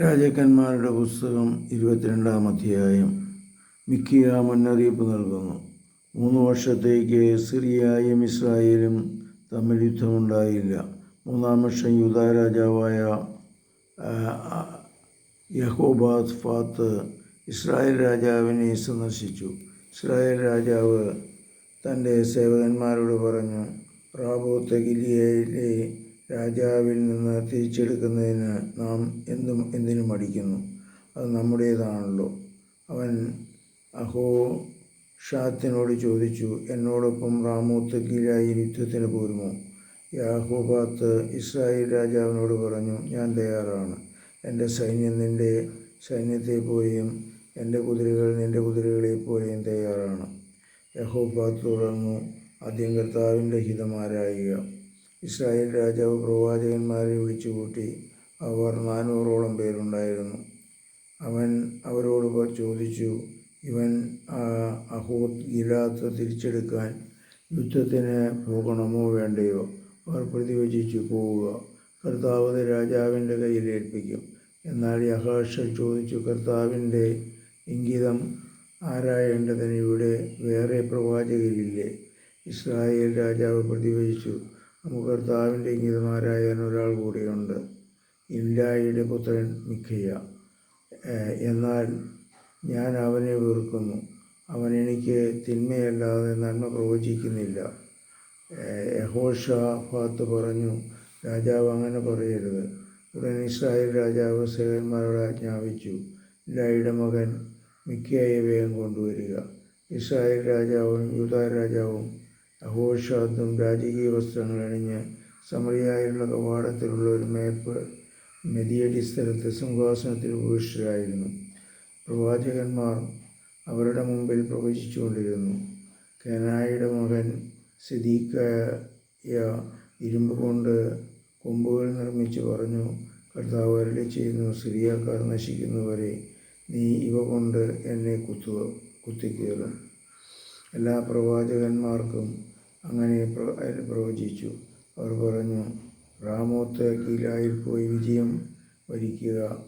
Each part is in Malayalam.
രാജാക്കന്മാരുടെ പുസ്തകം ഇരുപത്തിരണ്ടാം അധ്യായം. മിക്കിയ മുന്നറിയിപ്പ് നൽകുന്നു. മൂന്ന് വർഷത്തേക്ക് സിറിയായും ഇസ്രായേലും തമ്മിൽ യുദ്ധമുണ്ടായില്ല. മൂന്നാം വർഷം യുദ്ധ രാജാവായ യഹോബാദ് ഫാത്ത് ഇസ്രായേൽ രാജാവിനെ സന്ദർശിച്ചു. ഇസ്രായേൽ രാജാവ് തന്റെ സേവകന്മാരോട് പറഞ്ഞു റാബോത്ത് ഗിലിയയിലെ രാജാവിൽ നിന്ന് തിരിച്ചെടുക്കുന്നതിന് നാം എന്തും എന്തിനു മടിക്കുന്നു. അത് നമ്മുടേതാണല്ലോ. അവൻ അഹോ ഷാത്തിനോട് ചോദിച്ചു എന്നോടൊപ്പം റാമൂത്ത് ഗിലായി യുദ്ധത്തിന് പോരുമോ? യാഹോബാത്ത് ഇസ്രായേൽ രാജാവിനോട് പറഞ്ഞു ഞാൻ തയ്യാറാണ്. എന്റെ സൈന്യം നിന്റെ സൈന്യത്തെ പോലെയും എന്റെ കുതിരകൾ നിന്റെ കുതിരകളെ പോലെയും തയ്യാറാണ്. യഹോബാത്ത് തുടർന്നു ആദ്യം കർത്താവിന്റെ ഹിതമാരായുക ഇസ്രായേൽ രാജാവ് പ്രവാചകന്മാരെ വിളിച്ചുകൂട്ടി അവർ നാനൂറോളം പേരുണ്ടായിരുന്നു. അവൻ അവരോട് ചോദിച്ചു ഇവൻ അഹോദ് ഗിലാത്ത് തിരിച്ചെടുക്കാൻ യുദ്ധത്തിന് പോകണമോ വേണ്ടയോ അവർ പ്രതിവചിച്ചു പോവുക. കർത്താവ് അത് രാജാവിന്റെ കയ്യിൽ ഏൽപ്പിക്കും എന്നാൽ യഹാഷ ചോദിച്ചു കർത്താവിന്റെ ഇംഗിതം ആരായേണ്ടതിന് ഇവിടെ വേറെ പ്രവാചകരില്ലേ ഇസ്രായേൽ രാജാവ് പ്രതിവചിച്ചു നമുക്ക് കർത്താവിന്റെ ഒരാൾ കൂടിയുണ്ട്. ഇല്ലായിയുടെ പുത്രൻ മിഖയ. എന്നാൽ ഞാൻ അവനെ വെറുക്കുന്നു. അവൻ എനിക്ക് തിന്മയല്ലാതെ നന്മ പ്രവചിക്കുന്നില്ല. യഹോഷാഫാത്ത് പറഞ്ഞു രാജാവ് അങ്ങനെ പറയരുത്. ഉടൻ ഇസ്രായേൽ രാജാവ് സേവന്മാരോട് ആജ്ഞാപിച്ചു ഇല്ലായിയുടെ മകൻ മിക്കയെ വേഗം കൊണ്ടുവരിക. ഇസ്രായേൽ രാജാവും യൂദാ രാജാവും അഹോഷാത്തും രാജകീയ വസ്ത്രങ്ങൾ അണിഞ്ഞ് സമറിയായുള്ള കവാടത്തിലുള്ള ഒരു മേപ്പ് മെതിയടി സ്ഥലത്ത് സിംഹാസനത്തിൽ ഉപേക്ഷിതരായിരുന്നു പ്രവാചകന്മാർ അവരുടെ മുമ്പിൽ പ്രവചിച്ചുകൊണ്ടിരുന്നു. കനായയുടെ മകൻ സിദീക്കയ ഇരുമ്പ് കൊണ്ട് കൊമ്പുകൾ നിർമ്മിച്ച് പറഞ്ഞു കർത്താവ് അരളി ചെയ്യുന്നു സിറിയാക്കാർ നശിക്കുന്നവരെ നീ ഇവ കൊണ്ട് എന്നെ കുത്തുക കുത്തിക്കീറും. എല്ലാ പ്രവാചകന്മാർക്കും അങ്ങനെ പ്ര- പ്രവചിച്ചു. അവർ പറഞ്ഞു റാമോത്ത് കീലായിൽ പോയി വിജയം വരിക്കുക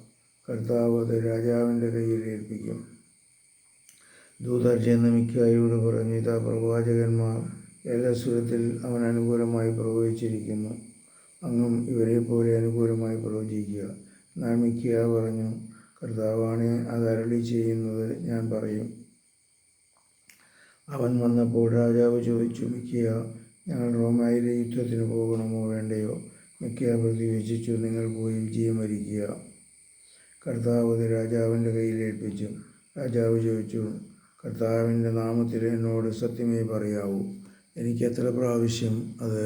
കർത്താവ് അത് രാജാവിന്റെ കയ്യിൽ ഏൽപ്പിക്കും. ദൂതർ ചെന്ന് മിക്കായോട് പറഞ്ഞു ഇതാ പ്രവാചകന്മാർ ഏകസ്വരത്തിൽ അവൻ അനുകൂലമായി പ്രവചിച്ചിരിക്കുന്നു. അങ്ങും ഇവരെ പോലെ അനുകൂലമായി പ്രവചിക്കുക. എന്നാൽ മിക്കിയ പറഞ്ഞു കർത്താവാണ് അത് അരളി ചെയ്യുന്നത് ഞാൻ പറയും. അവൻ വന്നപ്പോൾ രാജാവ് ചോദിച്ചു മിക്കിയ ഞങ്ങൾ റോമായിലെ യുദ്ധത്തിന് പോകണമോ വേണ്ടയോ? മിക്കിയ പ്രതിവചിച്ചു നിങ്ങൾ പോയി വിജയം വരിക്കുക. കർത്താവ് അത് രാജാവിന്റെ കയ്യിൽ ഏൽപ്പിച്ചു. രാജാവ് ചോദിച്ചു കർത്താവിന്റെ നാമത്തിൽ എന്നോട് സത്യമേ പറയാവൂ. എനിക്ക് എത്ര പ്രാവശ്യം അത്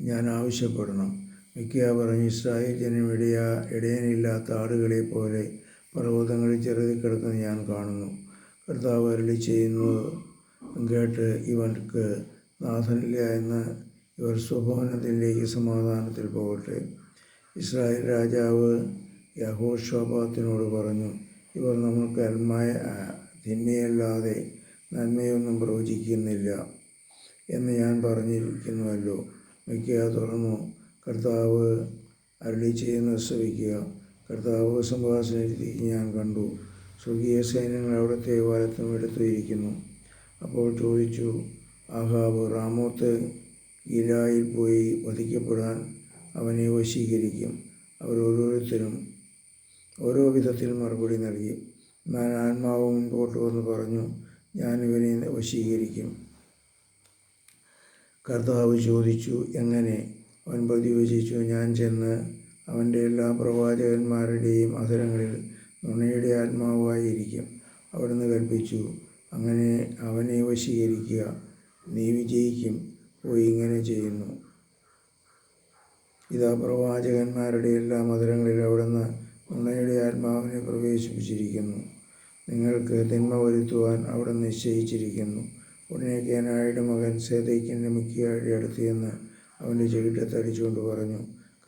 ഞാൻ ആവശ്യപ്പെടണം. മിക്കിയ പറഞ്ഞു ഇസ്രായേൽ ജനം ഇടയാ ഇടയനില്ലാത്ത ആടുകളെ പോലെ പർവതങ്ങളിൽ ചെറുതി കിടക്കുന്ന ഞാൻ കാണുന്നു. കർത്താവ് അരളി ചെയ്യുന്നത് കേട്ട് ഇവർക്ക് നാഥനില്ല എന്ന് ഇവർ സ്വഭവനത്തിന്റെയും സമാധാനത്തിൽ പോകട്ടെ. ഇസ്രായേൽ രാജാവ് യഹോഷോഭത്തിനോട് പറഞ്ഞു ഇവർ നമുക്ക് അൽമായ തിന്മയല്ലാതെ നന്മയൊന്നും പ്രവചിക്കുന്നില്ല എന്ന് ഞാൻ പറഞ്ഞിരിക്കുന്നുവല്ലോ. മിക്ക തുറന്നു കർത്താവ് അരളി ചെയ്യുന്ന ശ്രവിക്കുക. കർത്താവ് സംഭാഷണത്തിൽ ഞാൻ കണ്ടു. സ്വർഗീയ സൈന്യങ്ങൾ അവിടുത്തെ വലത്തും എടുത്തിരിക്കുന്നു അപ്പോൾ ചോദിച്ചു അഹാബ് റാമോത്ത് ഗിലായിൽ പോയി വധിക്കപ്പെടാൻ അവനെ വശീകരിക്കും. അവർ ഓരോരുത്തരും ഓരോ വിധത്തിൽ മറുപടി നൽകി. ഞാൻ ആത്മാവ് മുൻപോട്ട് വന്ന് പറഞ്ഞു ഞാൻ ഇവനെ വശീകരിക്കും. കർത്താവ് ചോദിച്ചു എങ്ങനെ? അവൻ പ്രതിവചിച്ചു ഞാൻ ചെന്ന് അവന്റെ എല്ലാ പ്രവാചകന്മാരുടെയും അധരങ്ങളിൽ നുണയുടെ ആത്മാവായിരിക്കും. അവിടുന്ന് കൽപ്പിച്ചു. അങ്ങനെ അവനെ വശീകരിക്കുക. നീ വിജയിക്കും. പോയി ഇങ്ങനെ ചെയ്യുന്നു. ഇതാ പ്രവാചകന്മാരുടെ എല്ലാ മധുരങ്ങളിൽ അവിടുന്ന് നുണയുടെ ആത്മാവിനെ പ്രവേശിപ്പിച്ചിരിക്കുന്നു. നിങ്ങൾക്ക് തിന്മ വരുത്തുവാൻ അവിടെ നിശ്ചയിച്ചിരിക്കുന്നു. ഉടനെ കേനായുടെ മകൻ സേതയ്ക്കിന്റെ മുഖ്യയാഴി അടുത്ത് ചെന്ന് അവന്റെ ചെകിട്ടത്തടിച്ചുകൊണ്ട് പറഞ്ഞു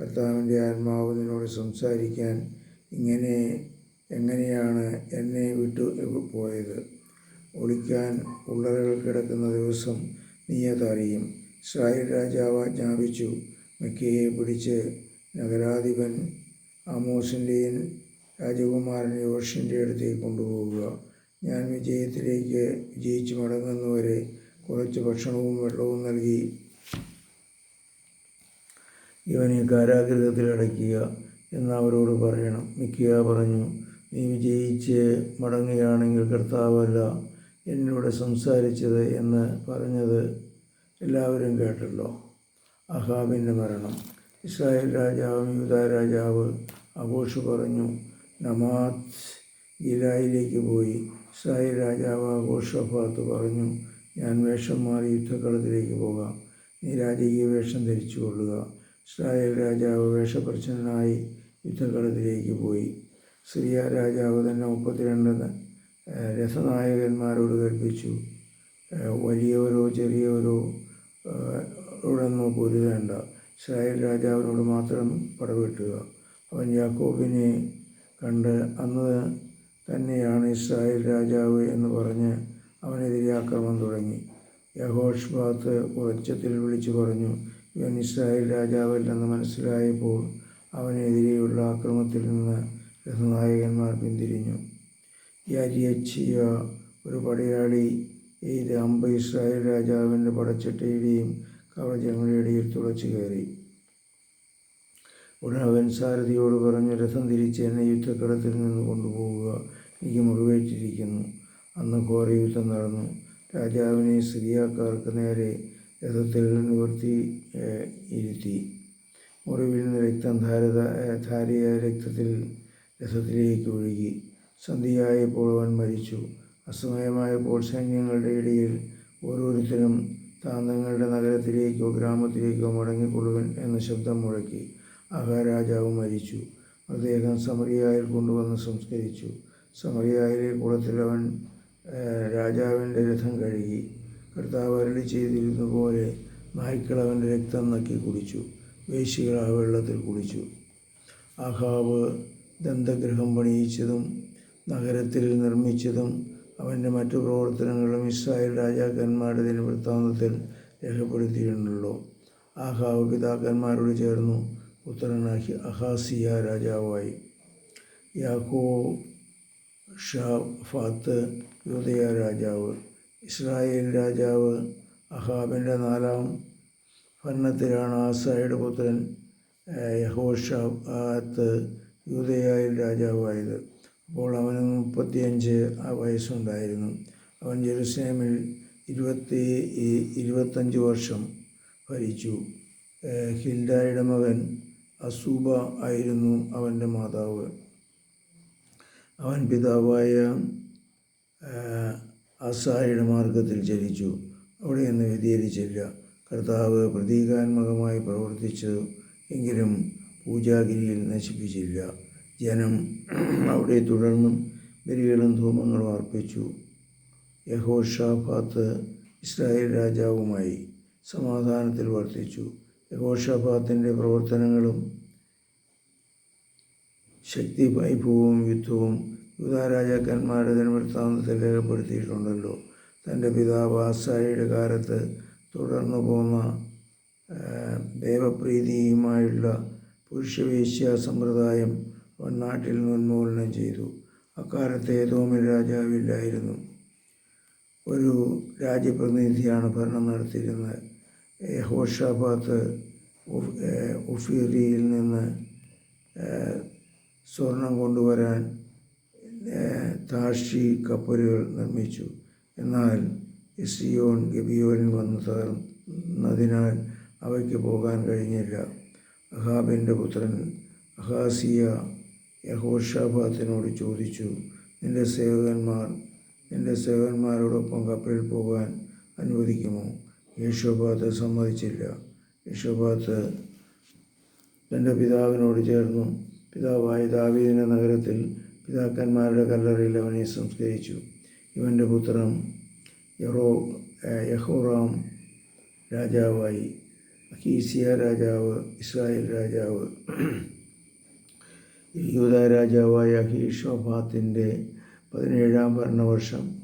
കർത്താവിന്റെ ആത്മാവ് നിന്നോട് സംസാരിക്കാൻ ഇങ്ങനെ എങ്ങനെയാണ് എന്നെ വിട്ടു പോയത്? ഒളിക്കാൻ ഉള്ളറകൾ കിടക്കുന്ന ദിവസം നീ അതറിയും. ഇസ്രായേൽ രാജാവ് ആജ്ഞാപിച്ചു. മിക്കയെ പിടിച്ച് നഗരാധിപൻ ആമോസിന്റെയും രാജകുമാരൻ യോഷിന്റെ അടുത്തേക്ക് കൊണ്ടുപോകുക ഞാൻ വിജയത്തിലേക്ക് വിജയിച്ച് മടങ്ങുന്നവരെ കുറച്ച് ഭക്ഷണവും വെള്ളവും നൽകി ഇവനെ കാരാഗ്രഹത്തിൽ അടയ്ക്കുക എന്ന് അവരോട് പറയണം. മിക്കിയ പറഞ്ഞു നീ വിജയിച്ച് മടങ്ങുകയാണെങ്കിൽ കർത്താവല്ല എന്നോട് സംസാരിച്ചത് എന്ന് പറഞ്ഞത് എല്ലാവരും കേട്ടല്ലോ. അഹാബിന്റെ മരണം. ഇസ്രായേൽ രാജാവും യൂത രാജാവ് അഘോഷ് പറഞ്ഞു നമാത് ഗിലായിലേക്ക് പോയി. ഇസ്രായേൽ രാജാവ് ആഘോഷഫാത്ത് പറഞ്ഞു ഞാൻ വേഷം മാറി യുദ്ധക്കളത്തിലേക്ക് പോകാം. നീ രാജകീയ വേഷം ധരിച്ചു കൊള്ളുക ഇസ്രായേൽ രാജാവ് വേഷപ്രച്ഛനായി യുദ്ധക്കളത്തിലേക്ക് പോയി. സിറിയ രാജാവ് തന്നെ മുപ്പത്തിരണ്ട് രസനായകന്മാരോട് കൽപ്പിച്ചു. വലിയവരോ ചെറിയവരോ ഏഹ്, ഓടൊന്നും പൊരുതേണ്ട. ഇസ്രായേൽ രാജാവിനോട് മാത്രം പടവെട്ടുക അവൻ യാക്കോബിനെ കണ്ട് അന്ന് തന്നെയാണ് ഇസ്രായേൽ രാജാവ് എന്ന് പറഞ്ഞ് അവനെതിരെ ആക്രമണം തുടങ്ങി. യഹോഷ്ബാത്ത് ഉറച്ചത്തിൽ വിളിച്ചു പറഞ്ഞു ഇവൻ ഇസ്രായേൽ രാജാവല്ലെന്ന് മനസ്സിലായപ്പോൾ അവനെതിരെയുള്ള ആക്രമത്തിൽ നിന്ന് രഥനായകന്മാർ പിന്തിരിഞ്ഞു. യാരിയച്ചിയ ഒരു പടയാളി ഇത് അമ്പ ഇസ്രായേൽ രാജാവിന്റെ പടച്ചട്ടയുടെയും കവചങ്ങളുടെ ഇടയിൽ തുളച്ചു കയറി. ഉടൻ അവൻ സാരഥിയോട് പറഞ്ഞു രഥം തിരിച്ച് എന്നെ യുദ്ധക്കളത്തിൽ നിന്ന് കൊണ്ടുപോവുക. എനിക്ക് മുറിവേറ്റിരിക്കുന്നു. അന്ന് ഘോര യുദ്ധം നടന്നു. രാജാവിനെ സിറിയാക്കാർക്ക് നേരെ രഥത്തിൽ നിവർത്തി ഇരുത്തി. മുറിവിൽ നിന്ന് രക്തം ധാരത ധാരയായ രക്തത്തിൽ രഥത്തിലേക്ക് ഒഴുകി. സന്ധ്യയായപ്പോൾ അവൻ മരിച്ചു. അസമയമായപ്പോൾ സൈന്യങ്ങളുടെ ഇടയിൽ ഓരോരുത്തരും താൻ നഗരത്തിലേക്കോ ഗ്രാമത്തിലേക്കോ മടങ്ങിക്കൊള്ളുവൻ എന്ന ശബ്ദം മുഴക്കി. അഹാരാജാവ് മരിച്ചു. അദ്ദേഹം സമറിയായിൽ കൊണ്ടുവന്ന് സംസ്കരിച്ചു. സമറിയായിലെ കുളത്തിൽ അവൻ രാജാവിന്റെ രഥം കഴുകി. കർത്താവ് അരളി ചെയ്തിരുന്ന പോലെ നായ്ക്കൾ അവന്റെ രക്തം നക്കി കുടിച്ചു. വേശികൾ ആ വെള്ളത്തിൽ കുടിച്ചു. ആഹാബ് ദന്തഗ്രഹം പണിയിച്ചതും നഗരത്തിൽ നിർമ്മിച്ചതും അവന്റെ മറ്റു പ്രവർത്തനങ്ങളും ഇസ്രായേൽ രാജാക്കന്മാരുടെ ദിനവൃത്താന്തത്തിൽ രേഖപ്പെടുത്തിയിട്ടുണ്ടല്ലോ. ആഹാവ് പിതാക്കന്മാരോട് ചേർന്നു പുത്രനാക്കി അഹി അഹാസിയ രാജാവായി. യാക്കോ ഷാഫാത്ത് യൂതയ രാജാവ്. ഇസ്രായേൽ രാജാവ് അഹാബിന്റെ നാലാം ഭരണത്തിലാണ് ആസായുടെ പുത്രൻ യഹോഷാത്ത് യൂതയായിൽ രാജാവായത്. അപ്പോൾ അവന് മുപ്പത്തിയഞ്ച് വയസ്സുണ്ടായിരുന്നു. അവൻ ജെറുസലേമിൽ ഇരുപത്തി ഇരുപത്തഞ്ച് വർഷം ഭരിച്ചു. ഹിൽഡായുടെ മകൻ അസൂബ ആയിരുന്നു അവന്റെ മാതാവ്. അവൻ പിതാവായ അസായുടെ മാർഗത്തിൽ ചലിച്ചു അവിടെ നിന്ന് വ്യതിചലിച്ചില്ല കർത്താവ് പ്രതീകാത്മകമായി പ്രവർത്തിച്ചു. എങ്കിലും പൂജാഗിരിയിൽ നശിപ്പിച്ചില്ല. ജനം അവിടെ തുടർന്നും ബലികളും ധൂമങ്ങളും അർപ്പിച്ചു. യഹോഷാഫാത്ത് ഇസ്രായേൽ രാജാവുമായി സമാധാനത്തിൽ വർത്തിച്ചു. യഹോഷാഫാത്തിന്റെ പ്രവർത്തനങ്ങളും ശക്തി വൈഭവവും യുദ്ധവും യുവതാരാജാക്കന്മാരുടെ ജന്മവൃത്താന്തത്തിൽ രേഖപ്പെടുത്തിയിട്ടുണ്ടല്ലോ. തന്റെ പിതാവ് ആസായിയുടെ കാലത്ത് തുടർന്നു പോന്ന ദേവപ്രീതിയുമായുള്ള പുരുഷവേശ്യ സമ്പ്രദായം വണ്ണാട്ടിൽ ഉന്മൂലനം ചെയ്തു. അക്കാലത്ത് ഏതോമിൽ രാജാവില്ലായിരുന്നു. ഒരു രാജ്യപ്രതിനിധിയാണ് ഭരണം നടത്തിയിരുന്നത്. ഹോഷാബാത്ത് ഉഫീറിയിൽ നിന്ന് സ്വർണം കൊണ്ടുവരാൻ താഷി കപ്പലുകൾ നിർമ്മിച്ചു. എന്നാൽ ഇസിയോൺ ഗബിയോനിൽ വന്ന് തകർന്നതിനാൽ അവയ്ക്ക് പോകാൻ കഴിഞ്ഞില്ല. അഹാബിന്റെ പുത്രൻ അഹാസിയ യഹോഷാബാത്തിനോട് ചോദിച്ചു നിന്റെ സേവകന്മാർ നിന്റെ സേവകന്മാരോടൊപ്പം കപ്പലിൽ പോകാൻ അനുവദിക്കുമോ? യേശോബാത്ത് സമ്മതിച്ചില്ല. യേശോബാത്ത് തന്റെ പിതാവിനോട് ചേർന്നു. പിതാവായ ദാവീദിന്റെ നഗരത്തിൽ പിതാക്കന്മാരുടെ കല്ലറയിൽ അവനെ സംസ്കരിച്ചു. ഇവന്റെ പുത്രം യറോ യഹോറാം രാജാവായി. അക്കീസിയ രാജാവ് ഇസ്രായേൽ രാജാവ് യൂത രാജാവായ ഹീഷോഫാത്തിന്റെ പതിനേഴാം ഭരണവർഷം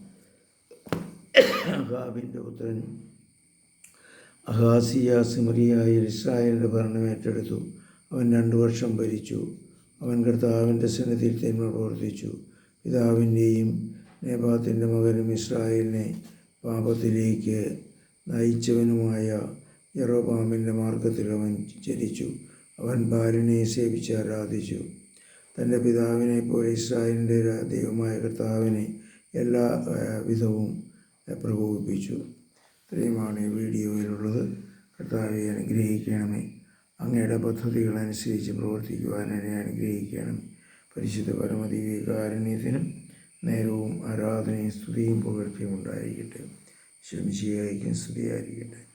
അഹാബിന്റെ പുത്രൻ അഹാസിയ സിമറിയായി ഇസ്രായേലിന്റെ ഭരണം ഏറ്റെടുത്തു. അവൻ രണ്ടു വർഷം ഭരിച്ചു. അവൻ കർത്താവിന്റെ സന്നിധിയിൽ തിന്മ പ്രവർത്തിച്ചു. പിതാവിന്റെയും നേപാത്തിന്റെ മകനും ഇസ്രായേലിനെ പാപത്തിലേക്ക് നയിച്ചവനുമായ യറോബാമിന്റെ മാർഗത്തിൽ അവൻ ചരിച്ചു അവൻ ബാലിനെ സേവിച്ച് ആരാധിച്ചു. തന്റെ പിതാവിനെ പോലെ ഇസ്രായേലിന്റെ ദൈവമായ കർത്താവിനെ എല്ലാ വിധവും പ്രകോപിപ്പിച്ചു. ഇത്രയുമാണ് ഈ വീഡിയോയിലുള്ളത്. കർത്താവെ അനുഗ്രഹിക്കണമേ. അങ്ങയുടെ പദ്ധതികളനുസരിച്ച് പ്രവർത്തിക്കുവാൻ എന്നെ അനുഗ്രഹിക്കണമേ. പരിശുദ്ധ പരമദീവികാരുണ്യത്തിനും നേരവും ആരാധനയും സ്തുതിയും പുകഴ്ത്തിയും ഉണ്ടായിരിക്കട്ടെ. ശംശിയായിരിക്കും സ്തുതിയായിരിക്കട്ടെ.